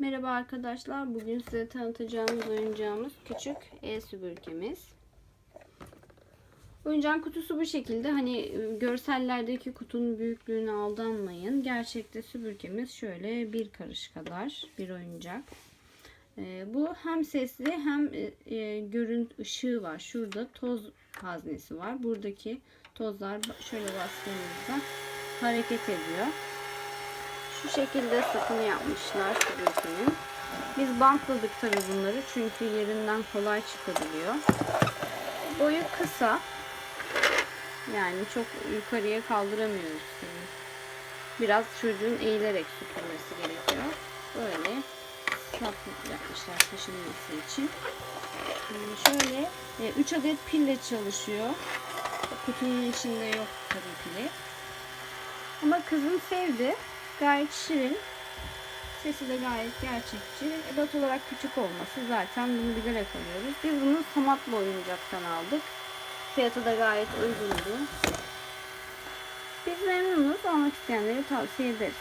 Merhaba arkadaşlar. Bugün size tanıtacağımız oyuncağımız küçük el süpürgemiz. Oyuncağın kutusu bu şekilde. Hani e, görsellerdeki kutunun büyüklüğüne aldanmayın. Gerçekte süpürgemiz şöyle bir karış kadar bir oyuncak. E, bu hem sesli hem e, e, görüntü ışığı var. Şurada toz haznesi var. Buradaki tozlar şöyle bastığımızda hareket ediyor. Şu şekilde sapını yapmışlar süpürgenin. Biz bantladık tabi bunları çünkü yerinden kolay çıkabiliyor. Boyu kısa. Yani çok yukarıya kaldıramıyoruz tabi. Biraz çocuğun eğilerek süpürmesi gerekiyor. Böyle sap yapmışlar taşınması için. Ee, Şöyle 3 adet pille çalışıyor. Kutunun içinde yok tabii pili. Ama kızım sevdi. Gayet şirin. Sesi de gayet gerçekçi. Ebat olarak küçük olması zaten bunu bilerek alıyoruz. Biz bunu Samatlı oyuncaktan aldık. Fiyatı da gayet uygundu. Biz memnunuz. Almak isteyenleri tavsiye ederiz.